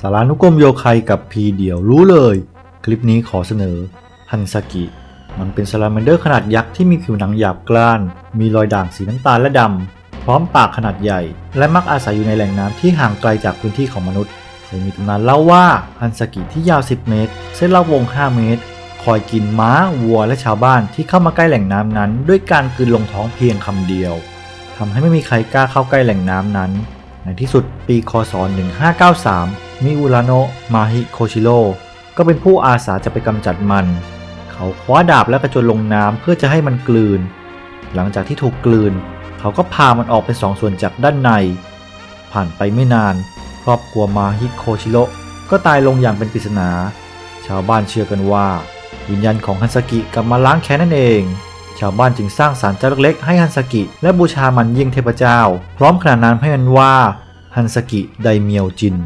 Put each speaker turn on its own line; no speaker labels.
สารานุกรมโยไคกับพีเดียวรู้เลย คลิปนี้ขอเสนอฮันซากิ มันเป็นซาลาแมนเดอร์ขนาดยักษ์ที่มีผิวหนังหยาบกร้าน มีรอยด่างสีน้ำตาลและดำ พร้อมปากขนาดใหญ่ และมักอาศัยอยู่ในแหล่งน้ำที่ห่างไกลจากพื้นที่ของมนุษย์เคยมีตำนานเล่าว่าฮันซากิที่ยาว 10 เมตร เส้นรอบวง 5 เมตร คอยกินม้าวัวและชาวบ้านที่เข้ามาใกล้แหล่งน้ำนั้น ด้วยการกลืนลงท้องเพียงคำเดียวทำให้ไม่มีใครกล้าเข้าใกล้แหล่งน้ำนั้น ในที่สุดปีคศ 1593 มิอุราโนะมาฮิโคชิโร่ก็เป็นผู้อาสาจะไปกำจัดมัน เขาคว้าดาบและกระโจนลงน้ำเพื่อจะให้มันกลืน หลังจากที่ถูกกลืน เขาก็พามันออกเป็นสองส่วนจากด้านใน ผ่านไปไม่นานครอบครัวมาฮิโคชิโร่ก็ตายลงอย่างเป็นปริศนา ชาวบ้านเชื่อกันว่า วิญญาณของฮันซากิกลับมาล้างแค้นนั่นเอง ชาวบ้านจึงสร้างศาลเจ้าเล็กๆให้ฮันสกิ และบูชามันยิ่งเทพเจ้า พร้อมขนานนามให้มันว่าฮันสกิไดเมียวจิน